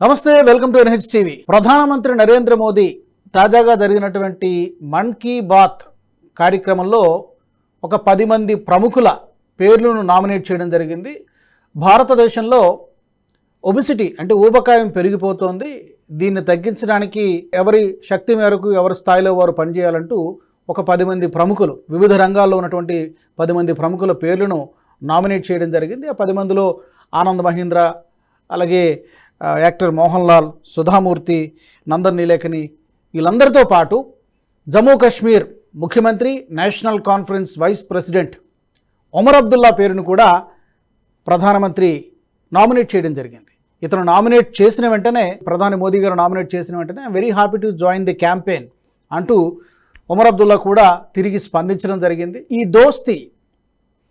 నమస్తే welcome to NH TV. ప్రధానమంత్రి నరేంద్ర మోదీ తాజాగా జరిగినటువంటి మన్ కీ బాత్ కార్యక్రమంలో ఒక పది మంది ప్రముఖుల పేర్లను నామినేట్ చేయడం జరిగింది. భారతదేశంలో ఒబిసిటీ అంటే ఊబకాయం పెరిగిపోతోంది. దీన్ని తగ్గించడానికి ఎవరి శక్తి మేరకు ఎవరి స్థాయిలో వారు పనిచేయాలంటూ ఒక పది మంది ప్రముఖులు వివిధ రంగాల్లో ఉన్నటువంటి పది మంది ప్రముఖుల పేర్లను నామినేట్ చేయడం జరిగింది. ఆ పది మందిలో ఆనంద్ మహీంద్ర అలాగే యాక్టర్ మోహన్ లాల్ సుధామూర్తి నందన్ నీలేఖని వీళ్ళందరితో పాటు జమ్మూ కాశ్మీర్ ముఖ్యమంత్రి National Conference vice president Omar Abdullah పేరును కూడా ప్రధానమంత్రి నామినేట్ చేయడం జరిగింది. ఇతను నామినేట్ చేసిన వెంటనే ప్రధాని మోదీ గారు నామినేట్ చేసిన వెంటనే very happy to join the campaign అంటూ ఒమర్ అబ్దుల్లా కూడా తిరిగి స్పందించడం జరిగింది. ఈ దోస్తి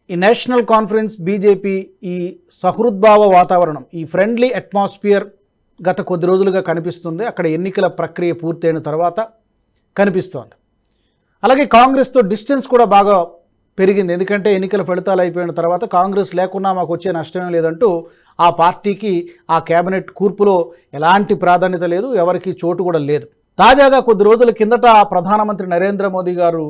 ఈ నేషనల్ కాన్ఫరెన్స్ బీజేపీ ఈ సహృద్భావ వాతావరణం ఈ ఫ్రెండ్లీ అట్మాస్ఫియర్ గత కొద్ది రోజులుగా కనిపిస్తుంది. అక్కడ ఎన్నికల ప్రక్రియ పూర్తయిన తర్వాత కనిపిస్తోంది. అలాగే కాంగ్రెస్తో డిస్టెన్స్ కూడా బాగా పెరిగింది. ఎందుకంటే ఎన్నికల ఫలితాలు అయిపోయిన తర్వాత కాంగ్రెస్ లేకున్నా మాకు వచ్చే నష్టం లేదంటూ ఆ పార్టీకి ఆ కేబినెట్ కూర్పులో ఎలాంటి ప్రాధాన్యత లేదు ఎవరికి చోటు కూడా లేదు. తాజాగా కొద్ది రోజుల కిందట ప్రధానమంత్రి నరేంద్ర మోదీ గారు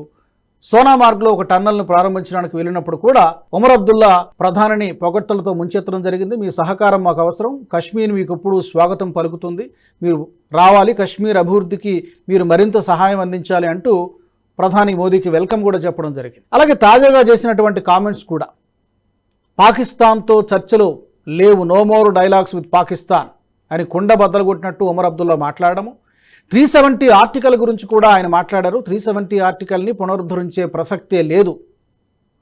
సోనామార్గ్లో ఒక టన్నల్ను ప్రారంభించడానికి వెళ్ళినప్పుడు కూడా ఉమర్ అబ్దుల్లా ప్రధానిని పొగట్టలతో ముంచెత్తడం జరిగింది. మీ సహకారం మాకు అవసరం. కశ్మీర్ మీకు ఎప్పుడు స్వాగతం పలుకుతుంది. మీరు రావాలి. కశ్మీర్ అభివృద్ధికి మీరు మరింత సహాయం అందించాలి అంటూ ప్రధాని మోదీకి వెల్కమ్ కూడా చెప్పడం జరిగింది. అలాగే తాజాగా చేసినటువంటి కామెంట్స్ కూడా. పాకిస్తాన్తో చర్చలు లేవు. No more dialogues with Pakistan అని కుండ బద్దలు కొట్టినట్టు ఉమర్ అబ్దుల్లా మాట్లాడము త్రీ సెవెంటీ ఆర్టికల్ గురించి కూడా ఆయన మాట్లాడారు. త్రీ సెవెంటీ ఆర్టికల్ని పునరుద్ధరించే ప్రసక్తే లేదు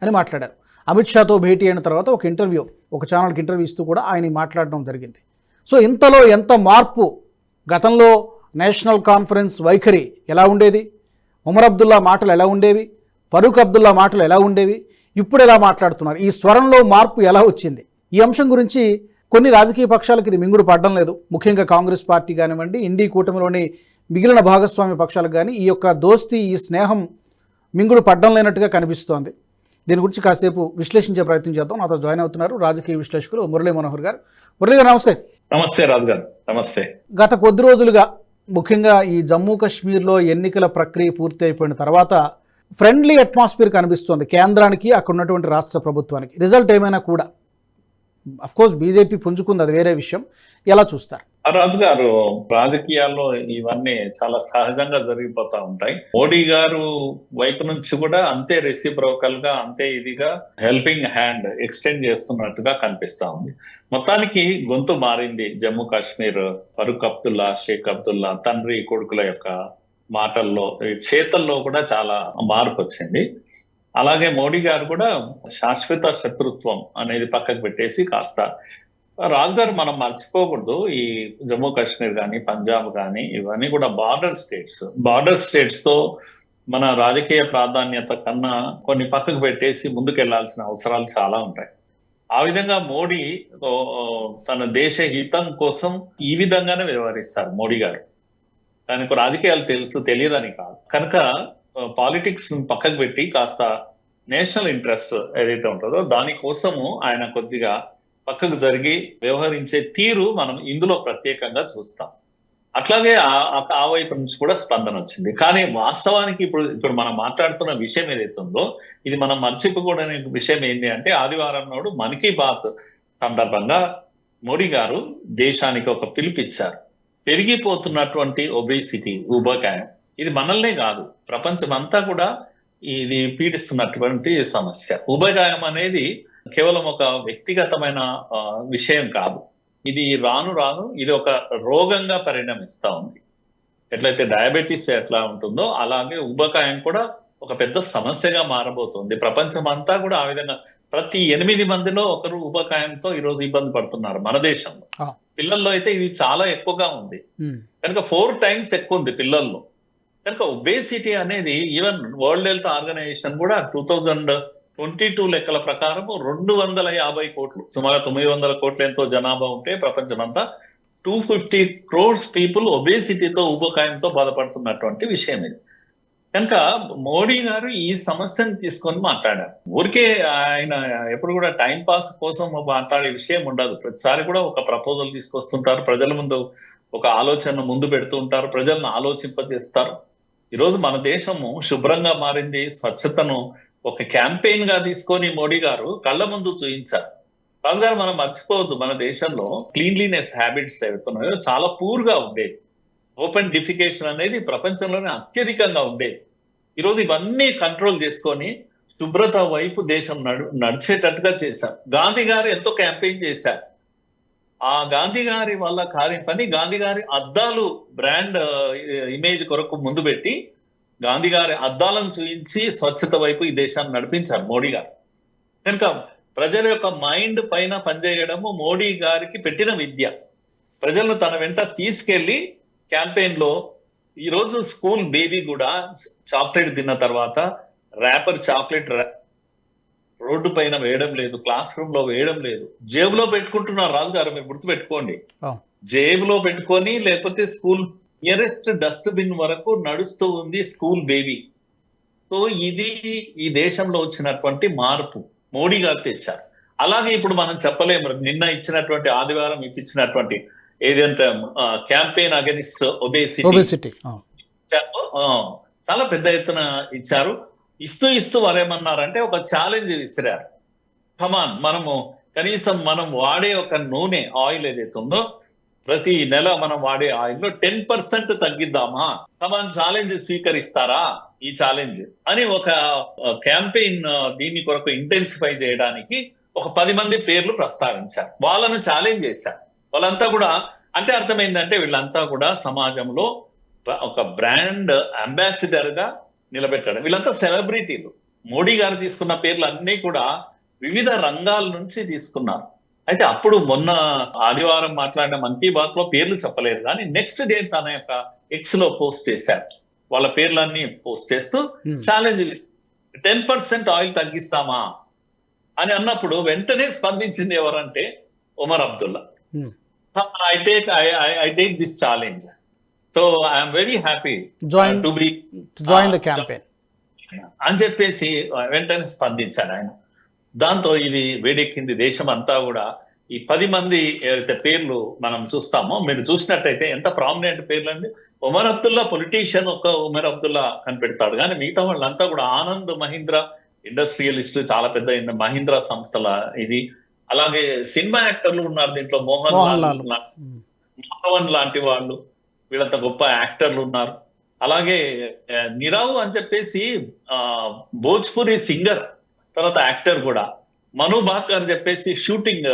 అని మాట్లాడారు. అమిత్ షాతో భేటీ అయిన తర్వాత ఒక ఇంటర్వ్యూ ఒక ఛానల్కి ఇంటర్వ్యూ ఇస్తూ కూడా ఆయన మాట్లాడడం జరిగింది. సో ఇంతలో ఎంత మార్పు? గతంలో నేషనల్ కాన్ఫరెన్స్ వైఖరి ఎలా ఉండేది? ఉమర్ అబ్దుల్లా మాటలు ఎలా ఉండేవి? ఫరూక్ అబ్దుల్లా మాటలు ఎలా ఉండేవి? ఇప్పుడు ఎలా మాట్లాడుతున్నారు? ఈ స్వరంలో మార్పు ఎలా వచ్చింది? ఈ అంశం గురించి కొన్ని రాజకీయ పక్షాలకు ఇది మింగుడు పడడం లేదు. ముఖ్యంగా కాంగ్రెస్ పార్టీ కానివ్వండి ఇండి కూటమిలోని మిగిలిన భాగస్వామ్య పక్షాలకు కానీ ఈ యొక్క దోస్తి ఈ స్నేహం మింగుడు పడ్డం లేనట్టుగా కనిపిస్తోంది. దీని గురించి కాసేపు విశ్లేషించే ప్రయత్నం చేద్దాం. నాతో జాయిన్ అవుతున్నారు రాజకీయ విశ్లేషకులు మురళీ మనోహర్ గారు. మురళీ గారు నమస్తే. నమస్తే రాజు గారు నమస్తే. గత కొద్ది రోజులుగా ముఖ్యంగా ఈ జమ్మూ కాశ్మీర్లో ఎన్నికల ప్రక్రియ పూర్తి అయిపోయిన తర్వాత ఫ్రెండ్లీ అట్మాస్ఫియర్ కనిపిస్తోంది కేంద్రానికి అక్కడ ఉన్నటువంటి రాష్ట్ర ప్రభుత్వానికి. రిజల్ట్ ఏమైనా కూడా కోర్స్ బీజేపీ పుంజుకుంది అది వేరే విషయం. ఎలా చూస్తారు? రాజు గారు రాజకీయాల్లో ఇవన్నీ చాలా సహజంగా జరిగిపోతా ఉంటాయి. మోడీ గారు వైపు నుంచి కూడా అంతే రెసిప్రోకల్గా అంతే ఇదిగా హెల్పింగ్ హ్యాండ్ ఎక్స్టెండ్ చేస్తున్నట్టుగా కనిపిస్తా ఉంది. మొత్తానికి గొంతు మారింది జమ్మూ కాశ్మీర్ ఫరూక్ అబ్దుల్లా షేక్ అబ్దుల్లా తండ్రి కొడుకుల యొక్క మాటల్లో చేతల్లో కూడా చాలా మార్పు వచ్చింది. అలాగే మోడీ గారు కూడా శాశ్వత శత్రుత్వం అనేది పక్కకు పెట్టేసి కాస్త రాజు గారు మనం మర్చిపోకూడదు. ఈ జమ్మూ కాశ్మీర్ కానీ పంజాబ్ కానీ ఇవన్నీ కూడా బార్డర్ స్టేట్స్. బార్డర్ స్టేట్స్తో మన రాజకీయ ప్రాధాన్యత కన్నా కొన్ని పక్కకు పెట్టేసి ముందుకెళ్ళాల్సిన అవసరాలు చాలా ఉంటాయి. ఆ విధంగా మోడీ తన దేశ హితం కోసం ఈ విధంగానే వ్యవహరిస్తారు మోడీ గారు. దానికి రాజకీయాలు తెలుసు తెలియదని కాదు. కనుక పాలిటిక్స్ పక్కకు పెట్టి కాస్త నేషనల్ ఇంట్రెస్ట్ ఏదైతే ఉంటుందో దానికోసము ఆయన కొద్దిగా పక్కకు జరిగి వ్యవహరించే తీరు మనం ఇందులో ప్రత్యేకంగా చూస్తాం. అట్లాగే ఆ- ఆ- వైపు నుంచి కూడా స్పందన వచ్చింది. కానీ వాస్తవానికి ఇప్పుడు ఇప్పుడు మనం మాట్లాడుతున్న విషయం ఏదైతే ఉందో ఇది మనం మర్చిపోకూడని విషయం ఏంటి అంటే ఆదివారం నాడు మన్ కీ బాత్ సందర్భంగా మోడీ గారు దేశానికి ఒక పిలుపిచ్చారు పెరిగిపోతున్నటువంటి ఒబేసిటీ ఉబకాయం ఇది మనల్నే కాదు. ప్రపంచం అంతా కూడా ఇది పీడిస్తున్నటువంటి సమస్య. ఉభయగాయం అనేది కేవలం ఒక వ్యక్తిగతమైన విషయం కాదు. ఇది రాను రాను ఇది ఒక రోగంగా పరిణమిస్తా ఉంది. ఎట్లయితే డయాబెటీస్ ఎట్లా ఉంటుందో అలాగే ఉబకాయం కూడా ఒక పెద్ద సమస్యగా మారబోతుంది. ప్రపంచం అంతా కూడా ఆ విధంగా ప్రతి ఎనిమిది మందిలో ఒకరు ఉబకాయంతో ఈరోజు ఇబ్బంది పడుతున్నారు మన దేశంలో. పిల్లల్లో అయితే ఇది చాలా ఎక్కువగా ఉంది. కనుక ఫోర్ టైమ్స్ ఎక్కువ ఉంది పిల్లల్లో. కనుక ఒబేసిటీ అనేది ఈవెన్ వరల్డ్ హెల్త్ ఆర్గనైజేషన్ కూడా టూ థౌజండ్ ట్వంటీ టూ లెక్కల ప్రకారం రెండు వందల యాభై కోట్లు సుమారు తొమ్మిది వందల కోట్ల ఎంతో జనాభా ఉంటే ప్రపంచమంతా టూ ఫిఫ్టీ క్రోర్స్ పీపుల్ ఒబేసిటీతో ఉపకాయంతో బాధపడుతున్నటువంటి విషయం ఇది. కనుక మోడీ గారు ఈ సమస్యను తీసుకొని మాట్లాడారు. ఊరికే ఆయన ఎప్పుడు కూడా టైం పాస్ కోసం మాట్లాడే విషయం ఉండదు. ప్రతిసారి కూడా ఒక ప్రపోజల్ తీసుకొస్తుంటారు. ప్రజల ముందు ఒక ఆలోచన ముందు పెడుతూ ఉంటారు. ప్రజలను ఆలోచింపజేస్తారు. ఈరోజు మన దేశము శుభ్రంగా మారింది. స్వచ్ఛతను ఒక క్యాంపెయిన్గా తీసుకొని మోడీ గారు కళ్ళ ముందు చూయించారు. రాజు గారు మనం మర్చిపోవద్దు మన దేశంలో క్లీన్లీనెస్ హ్యాబిట్స్ ఏవైతున్నాయో చాలా పూర్గా ఉండేది ఓపెన్ డిఫికేషన్ అనేది ప్రపంచంలోనే అత్యధికంగా ఉండేది. ఈరోజు ఇవన్నీ కంట్రోల్ చేసుకొని శుభ్రత వైపు దేశం నడు నడిచేటట్టుగా చేశారు. గాంధీ గారు ఎంతో క్యాంపెయిన్ చేశారు. ఆ గాంధీ గారి వల్ల కాని పని గాంధీ గారి అద్దాలు బ్రాండ్ ఇమేజ్ కొరకు ముందు పెట్టి గాంధీ గారి అద్దాలను చూయించి స్వచ్ఛత వైపు ఈ దేశాన్ని నడిపించారు మోడీ గారు. కనుక ప్రజల యొక్క మైండ్ పైన పనిచేయడము మోడీ గారికి పెట్టిన విద్య. ప్రజలను తన వెంట తీసుకెళ్ళి క్యాంపెయిన్లో ఈ రోజు స్కూల్ బేబీ కూడా చాక్లెట్ తిన్న తర్వాత ర్యాపర్ చాక్లెట్ రోడ్డు పైన వేయడం లేదు క్లాస్ రూమ్లో వేయడం లేదు. జేబులో పెట్టుకుంటున్నారు రాజు గారు మీరు గుర్తు పెట్టుకోండి. జేబులో పెట్టుకొని లేకపోతే స్కూల్ నియరెస్ట్ డస్ట్బిన్ వరకు నడుస్తూ ఉంది స్కూల్ బేబీ సో ఇది ఈ దేశంలో వచ్చినటువంటి మార్పు. మోడీ గారు తెచ్చారు. అలాగే ఇప్పుడు మనం చెప్పలేము. నిన్న ఇచ్చినటువంటి ఆదివారం ఇప్పించినటువంటి ఏదంటే క్యాంపెయిన్ అగెనిస్ట్ ఒబేసిటీ చాలా పెద్ద ఎత్తున ఇచ్చారు. ఇస్తూ ఇస్తూ వారు ఏమన్నారంటే ఒక ఛాలెంజ్ విసిరారు. కమాన్ మనము కనీసం మనం వాడే ఒక నూనె ఆయిల్ ఏదైతే ఉందో ప్రతి నెల మనం వాడే ఆయిల్ టెన్ పర్సెంట్ తగ్గిద్దామా? కమాన్ ఛాలెంజ్ స్వీకరిస్తారా? ఈ ఛాలెంజ్ అని ఒక క్యాంపెయిన్ దీని కొరకు ఇంటెన్సిఫై చేయడానికి ఒక పది మంది పేర్లు ప్రస్తావించారు. వాళ్ళను ఛాలెంజ్ చేశారు. వాళ్ళంతా కూడా అంటే అర్థమైందంటే వీళ్ళంతా కూడా సమాజంలో ఒక బ్రాండ్ అంబాసిడర్గా నిలబెట్టడం వీళ్ళంతా సెలబ్రిటీలు. మోడీ గారు తీసుకున్న పేర్లు అన్ని కూడా వివిధ రంగాల నుంచి తీసుకున్నారు. అయితే అప్పుడు మొన్న ఆదివారం మాట్లాడిన మన్ కీ బాత్లో పేర్లు చెప్పలేదు. కానీ నెక్స్ట్ డే తన యొక్క ఎక్స్లో పోస్ట్ చేశారు. వాళ్ళ పేర్లన్నీ పోస్ట్ చేస్తూ ఛాలెంజ్ టెన్ పర్సెంట్ ఆయిల్ తగ్గిస్తామా అని అన్నప్పుడు వెంటనే స్పందించింది ఎవరంటే Omar Abdullah. I take I take this challenge. So I'm very happy join to be join the campaign అని చెప్పేసి వెంటనే స్పందించాడు ఆయన. దాంతో ఇది వేడెక్కింది దేశం అంతా కూడా. ఈ పది మంది ఏవైతే పేర్లు మనం చూస్తామో మీరు చూసినట్టయితే ఎంత ప్రామినెంట్ పేర్లు అండి ఉమర్ అబ్దుల్లా పొలిటీషియన్ ఒక ఉమర్ అబ్దుల్లా కనిపెడతాడు. కానీ మిగతా వాళ్ళంతా కూడా ఆనంద్ మహీంద్ర ఇండస్ట్రియలిస్ట్ చాలా పెద్ద మహీంద్రా సంస్థల ఇది. అలాగే సినిమా యాక్టర్లు ఉన్నారు దీంట్లో మోహన్ మోహన్ లాల్. మాధవన్ లాంటి వాళ్ళు వీళ్ళంత గొప్ప యాక్టర్లు ఉన్నారు. అలాగే నిరావు అని చెప్పేసి భోజ్పురి సింగర్ తర్వాత యాక్టర్ కూడా. మను భాకర్ అని చెప్పేసి షూటింగ్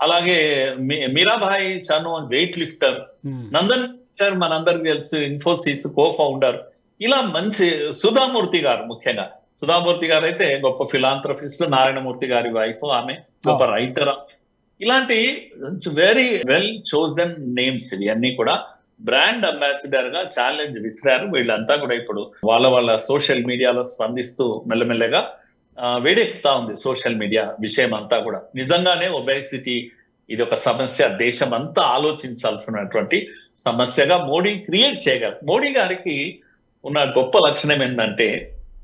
అలాగే మీ- మీరాబాయి చను వెయిట్ లిఫ్టర్. నందన్ గారు మనందరికి తెలుసు ఇన్ఫోసిస్ కో ఫౌండర్ ఇలా మంచి సుధామూర్తి గారు ముఖ్యంగా. సుధామూర్తి గారు అయితే గొప్ప ఫిలాంథ్రఫిస్ట్ నారాయణమూర్తి గారి వైఫ్ ఆమె గొప్ప రైటర్ ఇలాంటి వెరీ వెల్ చోజన్ నేమ్స్ ఇవి అన్ని కూడా బ్రాండ్ అంబాసిడర్గా ఛాలెంజ్ విసిరారు వీళ్ళంతా కూడా ఇప్పుడు. వాళ్ళ వాళ్ళ సోషల్ మీడియాలో స్పందిస్తూ మెల్లమెల్లగా వేడెక్కుతా ఉంది సోషల్ మీడియా విషయం అంతా కూడా. నిజంగానే ఒబేసిటీ ఇది ఒక సమస్య. దేశం అంతా ఆలోచించాల్సినటువంటి సమస్యగా మోడీ క్రియేట్ చేయగలరు మోడీ గారికి ఉన్న గొప్ప లక్షణం ఏంటంటే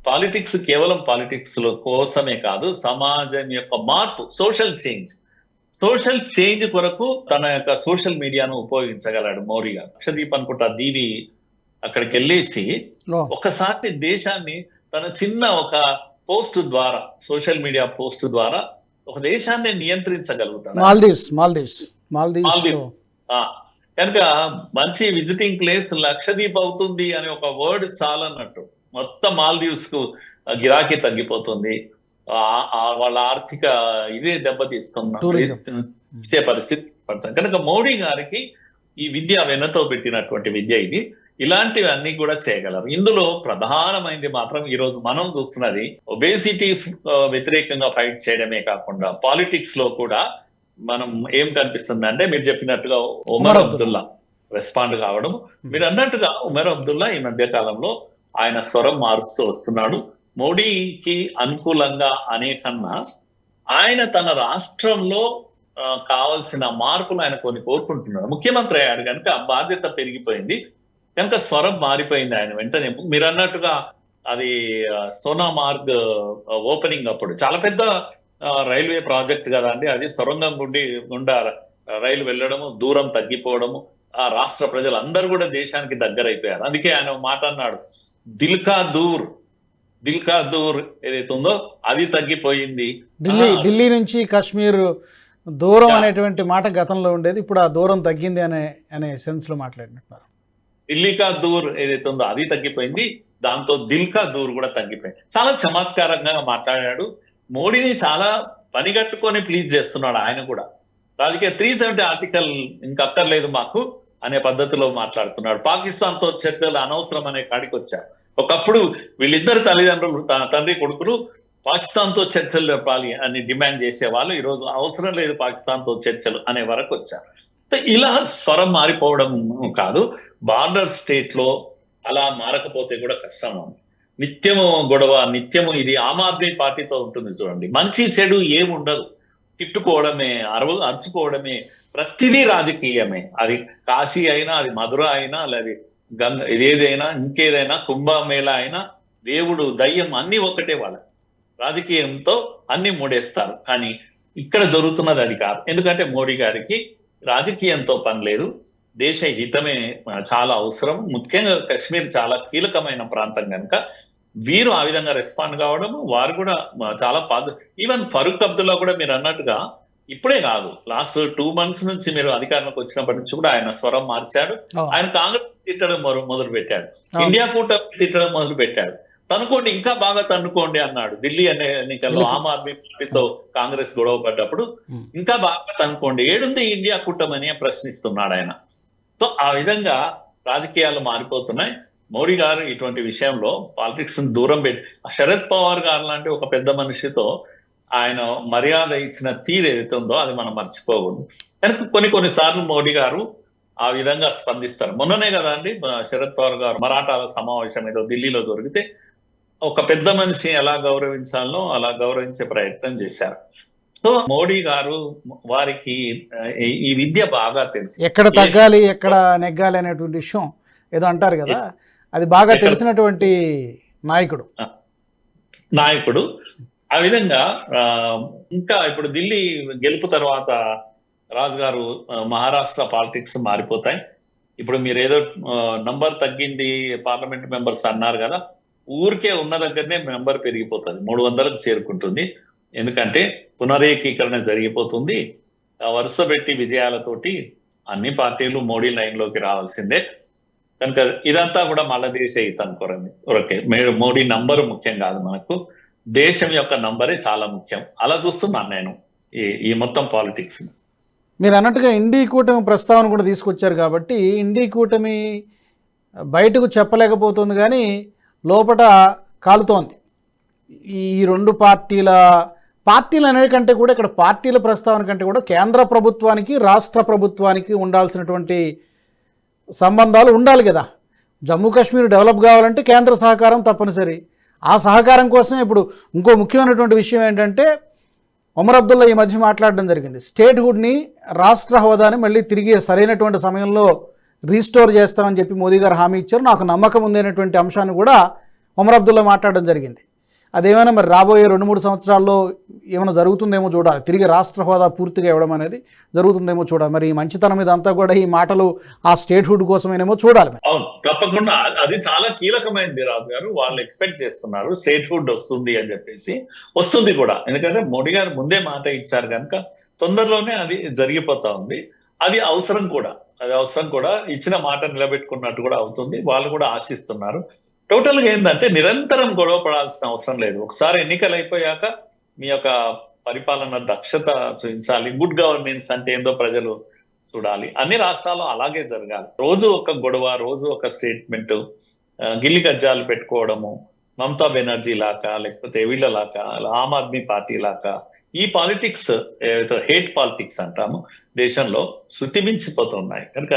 పాలిటిక్స్ కేవలం పాలిటిక్స్లో కోసమే కాదు సమాజం యొక్క మార్పు సోషల్ చేంజ్ సోషల్ చేంజ్ కొరకు తన యొక్క సోషల్ మీడియాను ఉపయోగించగలడు మోడీ గారు. లక్షదీప్ అనుకుంటా దీవి అక్కడికి వెళ్ళేసి ఒకసారి దేశాన్ని తన చిన్న ఒక పోస్ట్ ద్వారా సోషల్ మీడియా పోస్ట్ ద్వారా ఒక దేశాన్ని నియంత్రించగలుగుతాడు. మాల్దీవ్స్ మాల్దీవ్స్ కనుక మంచి విజిటింగ్ ప్లేస్ లక్షదీప్ అవుతుంది అనే ఒక వర్డ్ చాలన్నట్టు. మొత్తం మాల్దీవ్స్కు గిరాకీ తగ్గిపోతుంది. వాళ్ళ ఆర్థిక ఇదే దెబ్బతీస్తున్న. ఇచ్చే పరిస్థితి పడుతుంది. కనుక మోడీ గారికి ఈ విద్య వెన్నతో పెట్టినటువంటి విద్య ఇది. ఇలాంటివన్నీ కూడా చేయగలరు. ఇందులో ప్రధానమైనది మాత్రం ఈ రోజు మనం చూస్తున్నది ఒబేసిటీ వ్యతిరేకంగా ఫైట్ చేయడమే కాకుండా పాలిటిక్స్లో కూడా మనం ఏం కనిపిస్తుంది అంటే మీరు చెప్పినట్టుగా ఉమర్ అబ్దుల్లా. అబ్దుల్లా. రెస్పాండ్ కావడం. మీరు అన్నట్టుగా ఉమర్ అబ్దుల్లా ఈ మధ్య కాలంలో ఆయన స్వరం మారుస్తూ వస్తున్నాడు. మోడీకి అనుకూలంగా అనే కన్నా ఆయన తన రాష్ట్రంలో కావాల్సిన మార్పులు ఆయన కొన్ని కోరుకుంటున్నాడు. ముఖ్యమంత్రి అయ్యాడు కనుక బాధ్యత పెరిగిపోయింది. కనుక స్వరం మారిపోయింది ఆయన వెంటనే. మీరు అన్నట్టుగా అది సోనా మార్గ్ ఓపెనింగ్ అప్పుడు. చాలా పెద్ద రైల్వే ప్రాజెక్ట్ కదా అండి. అది సొరంగం గుండి గుండా రైలు వెళ్ళడము దూరం తగ్గిపోవడము ఆ రాష్ట్ర ప్రజలందరూ కూడా దేశానికి దగ్గర అయిపోయారు అందుకే ఆయన మాట అన్నాడు. దిల్కా దూర్. దిల్కా దూర్ ఏదైతే ఉందో అది తగ్గిపోయింది. ఢిల్లీ. ఢిల్లీ నుంచి కాశ్మీర్ దూరం. అనేటువంటి మాట గతంలో ఉండేది ఇప్పుడు ఆ దూరం తగ్గింది అనే అనే సెన్స్లో మాట్లాడినట్టున్నారు. ఢిల్లీకా దూర్ ఏదైతే ఉందో అది తగ్గిపోయింది దాంతో దిల్కా దూర్ కూడా తగ్గిపోయింది. చాలా చమత్కారంగా మాట్లాడాడు. మోడీని చాలా పనిగట్టుకొని ప్లీజ్ చేస్తున్నాడు ఆయన కూడా. రాజకీయ త్రీ సెవెంటీ ఆర్టికల్ ఇంకా అక్కర్లేదు మాకు అనే పద్ధతిలో మాట్లాడుతున్నాడు. పాకిస్తాన్తో చర్చలు అనవసరం అనే కాడికి వచ్చారు ఒకప్పుడు వీళ్ళిద్దరు తల్లిదండ్రులు త- తండ్రి కొడుకులు పాకిస్తాన్తో చర్చలు జరపాలి అని డిమాండ్ చేసేవాళ్ళు. ఈరోజు అవసరం లేదు పాకిస్తాన్తో చర్చలు అనే వరకు వచ్చారు. ఇలా స్వరం మారిపోవడం కాదు. బార్డర్ స్టేట్లో అలా మారకపోతే కూడా కష్టం నిత్యము గొడవ నిత్యము ఇది ఆమ్ ఆద్మీ పార్టీతో ఉంటుంది చూడండి. మంచి చెడు ఏముండదు తిట్టుకోవడమే అరవ అరుచుకోవడమే ప్రతిదీ రాజకీయమే. అది కాశీ అయినా అది మధుర అయినా లేదా గంగ ఏదైనా ఇంకేదైనా కుంభమేళ అయినా దేవుడు దయ్యం అన్ని ఒకటే వాళ్ళ. రాజకీయంతో అన్ని మూడేస్తారు. కానీ ఇక్కడ జరుగుతున్నది అది కాదు. ఎందుకంటే మోడీ గారికి రాజకీయంతో పని లేదు. దేశ హితమే చాలా అవసరం. ముఖ్యంగా కశ్మీర్ చాలా కీలకమైన ప్రాంతం కనుక వీరు ఆ విధంగా రెస్పాండ్ కావడం వారు కూడా చాలా పాజిటివ్. ఈవెన్ ఫరూక్ అబ్దుల్లా కూడా మీరు అన్నట్టుగా ఇప్పుడే కాదు. లాస్ట్ టూ మంత్స్ నుంచి మీరు అధికారంలోకి వచ్చినప్పటి నుంచి కూడా ఆయన స్వరం మార్చాడు. ఆయన కాంగ్రెస్ తిట్టడం మొదలు మొదలు పెట్టాడు. ఇండియా కూటమి తిట్టడం మొదలు పెట్టాడు తనుకోండి ఇంకా బాగా తన్నుకోండి అన్నాడు. ఢిల్లీ అనే ఎన్నికల్లో? ఆమ్ ఆద్మీ పార్టీతో కాంగ్రెస్ గొడవ పడ్డప్పుడు. ఇంకా బాగా తనుకోండి ఏడుంది ఇండియా కూటమి అని ప్రశ్నిస్తున్నాడు ఆయన. సో ఆ విధంగా రాజకీయాలు మారిపోతున్నాయి. మోడీ గారు ఇటువంటి విషయంలో పాలిటిక్స్ దూరం పెట్టి శరద్ పవార్ గారు లాంటి ఒక పెద్ద మనిషితో ఆయన మర్యాద ఇచ్చిన తీరు ఏదైతే ఉందో అది మనం మర్చిపోకూడదు. కనుక కొన్ని కొన్ని సార్లు మోడీ గారు ఆ విధంగా స్పందిస్తారు. మొన్ననే కదా అండి శరద్ పవార్ గారు మరాఠాల సమావేశం ఏదో ఢిల్లీలో దొరికితే ఒక పెద్ద మనిషి ఎలా గౌరవించాలో అలా గౌరవించే ప్రయత్నం చేశారు. సో మోడీ గారు వారికి ఈ- విద్య బాగా తెలుసు. ఎక్కడ తగ్గాలి ఎక్కడ నెగ్గాలి అనేటువంటి విషయం ఏదో అంటారు కదా అది బాగా తెలిసినటువంటి నాయకుడు. నాయకుడు. ఆ విధంగా ఇంకా ఇప్పుడు ఢిల్లీ గెలుపు తర్వాత రాజు గారు మహారాష్ట్ర పాలిటిక్స్ మారిపోతాయి. ఇప్పుడు మీరు ఏదో నంబర్ తగ్గింది పార్లమెంట్ మెంబర్స్ అన్నారు కదా ఊరికే ఉన్న దగ్గరనే మెంబర్ పెరిగిపోతుంది మూడు వందలకు చేరుకుంటుంది. ఎందుకంటే పునరేకీకరణ జరిగిపోతుంది ఆ వరుస పెట్టి విజయాలతోటి అన్ని పార్టీలు మోడీ లైన్లోకి రావాల్సిందే. కనుక ఇదంతా కూడా మళ్ళా దేశ హితం కొరండి ఓకే మే- మోడీ నంబర్ ముఖ్యం కాదు మనకు. దేశం యొక్క నంబరే చాలా ముఖ్యం. అలా చూస్తున్నాను నేను ఈ ఈ మొత్తం పాలిటిక్స్ మీరు అన్నట్టుగా ఇండీ కూటమి ప్రస్తావన కూడా తీసుకొచ్చారు కాబట్టి ఇండీ కూటమి బయటకు చెప్పలేకపోతుంది కానీ లోపట కాలుతోంది. ఈ రెండు పార్టీల పార్టీలు అనే కంటే కూడా ఇక్కడ పార్టీల ప్రస్తావన కంటే కూడా కేంద్ర ప్రభుత్వానికి రాష్ట్ర ప్రభుత్వానికి ఉండాల్సినటువంటి సంబంధాలు ఉండాలి కదా. జమ్మూ కాశ్మీర్ డెవలప్ కావాలంటే కేంద్ర సహకారం తప్పనిసరి. ఆ సహకారం కోసమే ఇప్పుడు ఇంకో ముఖ్యమైనటువంటి విషయం ఏంటంటే ఒమర్ అబ్దుల్లా ఈ మధ్య మాట్లాడడం జరిగింది. స్టేట్ హుడ్ని రాష్ట్ర హోదాని మళ్ళీ తిరిగి సరైనటువంటి సమయంలో రీస్టోర్ చేస్తామని చెప్పి మోదీ గారు హామీ ఇచ్చారు. నాకు నమ్మకం ఉంది అనేటువంటి అంశాన్ని కూడా ఒమర్ అబ్దుల్లా మాట్లాడడం జరిగింది. అదేమైనా మరి రాబోయే రెండు మూడు సంవత్సరాల్లో ఏమైనా జరుగుతుందేమో చూడాలి తిరిగి రాష్ట్ర హోదా పూర్తిగా ఇవ్వడం అనేది జరుగుతుందేమో చూడాలి మరి ఈ మంచితనం మీద అంతా కూడా ఈ మాటలు ఆ స్టేట్హుడ్ కోసమేనేమో చూడాలి అవును తప్పకుండా. అది చాలా కీలకమైనది రాజు గారు వాళ్ళు ఎక్స్పెక్ట్ చేస్తున్నారు. స్టేట్హుడ్ వస్తుంది అని చెప్పేసి. వస్తుంది కూడా. ఎందుకంటే మోడీ గారు ముందే మాట ఇచ్చారు కనుక తొందరలోనే అది జరిగిపోతా ఉంది. అది అవసరం కూడా. అది అవసరం కూడా. ఇచ్చిన మాట నిలబెట్టుకున్నట్టు కూడా అవుతుంది. వాళ్ళు కూడా ఆశిస్తున్నారు. టోటల్గా ఏంటంటే నిరంతరం గొడవ పడాల్సిన అవసరం లేదు. ఒకసారి ఎన్నికలు అయిపోయాక మీ యొక్క పరిపాలన దక్షత చూపించాలి. గుడ్ గవర్నెన్స్ అంటే ఏందో ప్రజలు చూడాలి. అన్ని రాష్ట్రాల్లో అలాగే జరగాలి. రోజు ఒక గొడవ రోజు ఒక స్టేట్మెంట్ గిల్లి గజ్జాలు పెట్టుకోవడము మమతా బెనర్జీ లాకా లేకపోతే వీళ్ళ లాకా ఆమ్ ఆద్మీ పార్టీ లాగా ఈ పాలిటిక్స్ ఏదైతే హేట్ పాలిటిక్స్ అంటాము దేశంలో శృతి మించిపోతున్నాయి కనుక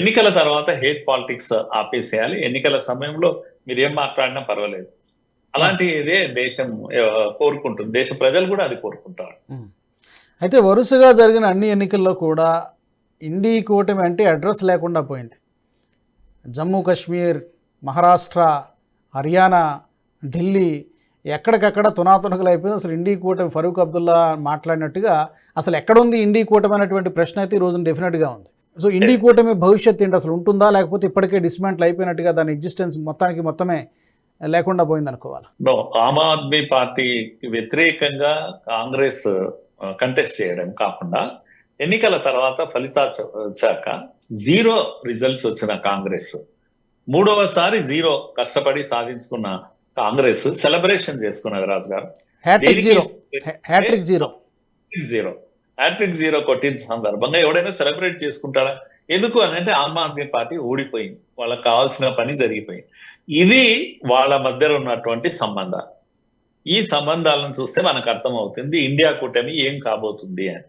ఎన్నికల తర్వాత హేట్ పాలిటిక్స్ ఆపేసేయాలి. ఎన్నికల సమయంలో మీరు ఏం మాట్లాడినా పర్వాలేదు. అలాంటి ఇదే దేశం కోరుకుంటుంది. దేశ ప్రజలు కూడా అది కోరుకుంటారు. అయితే వరుసగా జరిగిన అన్ని ఎన్నికల్లో కూడా ఇండీ కూటమి అంటే అడ్రస్ లేకుండా పోయింది. జమ్మూ కాశ్మీర్ మహారాష్ట్ర హర్యానా ఢిల్లీ ఎక్కడికక్కడ తునాతునకలు అయిపోయింది అసలు ఇండీ కూటమి ఫరూక్ అబ్దుల్లా మాట్లాడినట్టుగా అసలు ఎక్కడుంది ఇండీ కూటమి అనేటువంటి ప్రశ్న అయితే ఈ రోజున డెఫినెట్గా ఉంది. సో ఇండీ కూటమి భవిష్యత్ ఏంటి? అసలు ఉంటుందా? లేకపోతే ఇప్పటికే డిస్మాంటిల్ అయిపోయినట్టుగా దాని ఎగ్జిస్టెన్స్ మొత్తానికి మొత్తమే లేకుండా పోయింది అనుకోవాలి? నో ఆమ్ ఆద్మీ పార్టీకి వ్యతిరేకంగా కాంగ్రెస్ కంటెస్ట్ చేయడం కాకుండా ఎన్నికల తర్వాత ఫలితాలు వచ్చాక జీరో రిజల్ట్స్ వచ్చిన కాంగ్రెస్ మూడవసారి జీరో కష్టపడి సాధించుకున్న కాంగ్రెస్ సెలబ్రేషన్ చేసుకున్నది రాజు గారు hattrick zero. Hattrick zero. Zero. Hattrick zero కొట్టిన సందర్భంగా ఎవడైనా సెలబ్రేట్ చేసుకుంటారా ఎందుకు అని అంటే ఆమ్ ఆద్మీ పార్టీ ఓడిపోయింది వాళ్ళకి కావాల్సిన పని జరిగిపోయింది. ఇది వాళ్ళ మధ్యలో ఉన్నటువంటి సంబంధాలు. ఈ సంబంధాలను చూస్తే మనకు అర్థమవుతుంది ఇండియా కూటమి ఏం కాబోతుంది అని.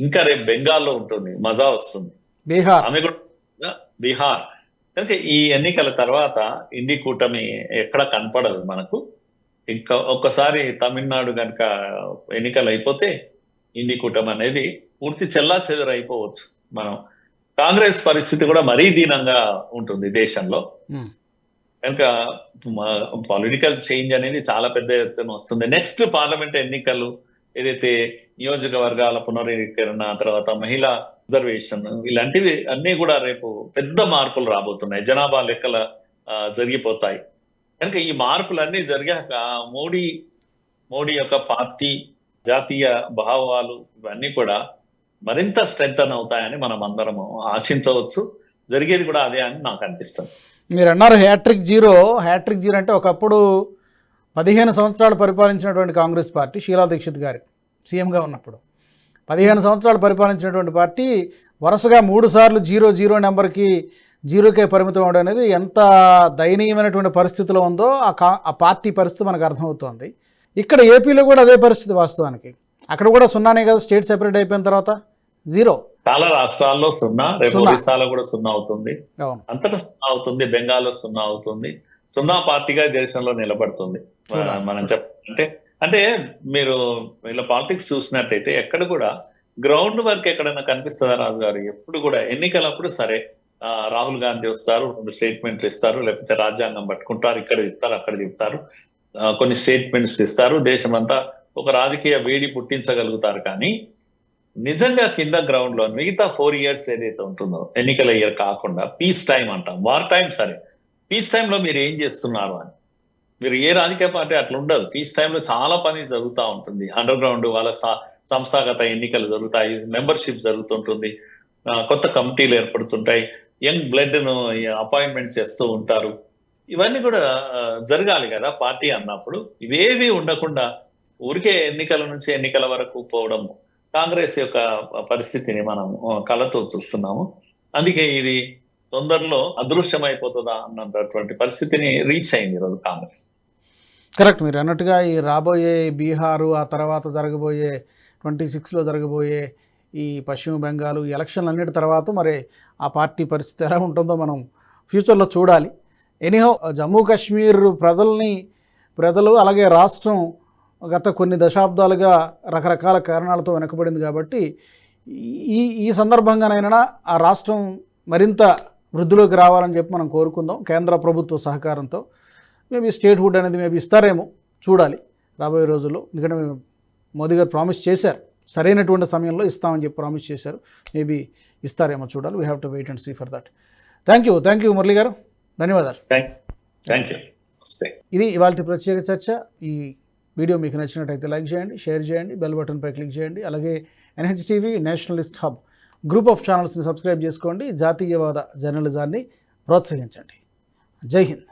ఇంకా రేపు బెంగాల్లో ఉంటుంది. మజా వస్తుంది. బీహార్. ఆమె కూడా బీహార్. కనుక ఈ ఎన్నికల తర్వాత ఇండి కూటమి ఎక్కడ కనపడదు మనకు. ఇంకా ఒక్కసారి తమిళనాడు కనుక ఎన్నికలు అయిపోతే ఇండి కూటమి అనేది పూర్తి చెల్లా అయిపోవచ్చు మనం. కాంగ్రెస్ పరిస్థితి కూడా మరీ దీనంగా ఉంటుంది దేశంలో. కనుక పొలిటికల్ చేంజ్ అనేది చాలా పెద్ద ఎత్తున వస్తుంది. నెక్స్ట్ పార్లమెంట్ ఎన్నికలు ఏదైతే నియోజకవర్గాల పునరీకరణ తర్వాత మహిళా రిజర్వేషన్ ఇలాంటివి అన్ని కూడా రేపు పెద్ద మార్పులు రాబోతున్నాయి. జనాభా లెక్కల జరిగిపోతాయి. కనుక ఈ మార్పులన్నీ జరిగాక మోడీ మోడీ యొక్క పార్టీ జాతీయ భావాలు ఇవన్నీ కూడా మరింత స్ట్రెంగ్తన్ అవుతాయని మనం అందరము ఆశించవచ్చు. జరిగేది కూడా అదే అని నాకు అనిపిస్తుంది. మీరు అన్నారు హ్యాట్రిక్ జీరో. హ్యాట్రిక్ జీరో అంటే ఒకప్పుడు పదిహేను సంవత్సరాలు పరిపాలించినటువంటి కాంగ్రెస్ పార్టీ షీలా దీక్షిత్ గారి సీఎంగా ఉన్నప్పుడు. పదిహేను సంవత్సరాలు పరిపాలించినటువంటి పార్టీ వరుసగా మూడు సార్లు జీరో జీరో నెంబర్కి జీరోకే పరిమితం అవడం అనేది ఎంత దయనీయమైనటువంటి పరిస్థితిలో ఉందో ఆ కా ఆ పార్టీ పరిస్థితి మనకు అర్థమవుతోంది. ఇక్కడ ఏపీలో కూడా అదే పరిస్థితి వాస్తవానికి. అక్కడ కూడా సున్నానే కదా స్టేట్ సెపరేట్ అయిపోయిన తర్వాత జీరో. చాలా రాష్ట్రాల్లో సున్నా రేపు. ఒరిస్సాలో కూడా సున్నా అవుతుంది. అంతటా సున్నా అవుతుంది బెంగాల్లో సున్నా అవుతుంది. సున్నా పార్టీగా దేశంలో నిలబడుతుంది. మనం చెప్పాలంటే అంటే మీరు ఇలా పాలిటిక్స్ చూసినట్టయితే ఎక్కడ కూడా గ్రౌండ్ వర్క్ ఎక్కడైనా కనిపిస్తుందా రాజు గారు? ఎప్పుడు కూడా ఎన్నికలప్పుడు సరే రాహుల్ గాంధీ వస్తారు రెండు స్టేట్మెంట్లు ఇస్తారు లేకపోతే రాజ్యాంగం పట్టుకుంటారు ఇక్కడ చెప్తారు అక్కడ చెప్తారు కొన్ని స్టేట్మెంట్స్ ఇస్తారు దేశమంతా ఒక రాజకీయ వేడి పుట్టించగలుగుతారు కానీ నిజంగా కింద గ్రౌండ్లో మిగతా ఫోర్ ఇయర్స్ ఏదైతే ఉంటుందో ఎన్నికల ఇయర్ కాకుండా పీస్ టైం అంటాం వార్ టైం సరే పీస్ టైంలో మీరు ఏం చేస్తున్నారు అని? మీరు ఏ రాజకీయ పార్టీ అట్లా ఉండదు. పీస్ టైంలో చాలా పని జరుగుతూ ఉంటుంది. అండర్ గ్రౌండ్ వాళ్ళ సంస్థాగత ఎన్నికలు జరుగుతాయి. మెంబర్షిప్ జరుగుతుంటుంది. కొత్త కమిటీలు ఏర్పడుతుంటాయి. యంగ్ బ్లడ్ను అపాయింట్మెంట్ చేస్తూ ఉంటారు. ఇవన్నీ కూడా జరగాలి కదా పార్టీ అన్నప్పుడు. ఇవేవి ఉండకుండా ఊరికే ఎన్నికల నుంచి ఎన్నికల వరకు పోవడం కాంగ్రెస్ యొక్క పరిస్థితిని మనం కళతో చూస్తున్నాము. అందుకే ఇది తొందరలో అదృశ్యమైపోతుందా అన్నటువంటి పరిస్థితిని రీచ్ అయింది ఈరోజు కాంగ్రెస్. కరెక్ట్ మీరు అన్నట్టుగా ఈ రాబోయే బీహారు ఆ తర్వాత జరగబోయే ట్వంటీ సిక్స్లో జరగబోయే ఈ పశ్చిమ బెంగాల్ ఈ ఎలక్షన్లు అన్నిటి తర్వాత మరి ఆ పార్టీ పరిస్థితి ఎలా ఉంటుందో మనం ఫ్యూచర్లో చూడాలి. ఎనీహో జమ్మూ కాశ్మీర్ ప్రజల్ని ప్రజలు అలాగే రాష్ట్రం గత కొన్ని దశాబ్దాలుగా రకరకాల కారణాలతో వెనకబడింది కాబట్టి ఈ ఈ సందర్భంగానైనా ఆ రాష్ట్రం మరింత వృద్ధిలోకి రావాలని చెప్పి మనం కోరుకుందాం కేంద్ర ప్రభుత్వ సహకారంతో. మేబీ స్టేట్ హుడ్ అనేది మేబీ ఇస్తారేమో చూడాలి. రాబోయే రోజుల్లో. ఎందుకంటే మేము మోదీ గారు ప్రామిస్ చేశారు. సరైనటువంటి సమయంలో ఇస్తామని చెప్పి ప్రామిస్ చేశారు. మేబీ ఇస్తారేమో చూడాలి. We have to wait and see for that thank you thank you Murali గారు. ధన్యవాదాలు. థ్యాంక్ థ్యాంక్ యూ ఇది ఇవాళ ప్రత్యేక చర్చ. ఈ వీడియో మీకు నచ్చినట్టయితే లైక్ చేయండి షేర్ చేయండి బెల్ బటన్పై క్లిక్ చేయండి. అలాగే NH TV nationalist hub group of ఛానల్స్ని subscribe చేసుకోండి. జాతీయవాద జర్నలిజాన్ని ప్రోత్సహించండి. జై హింద్.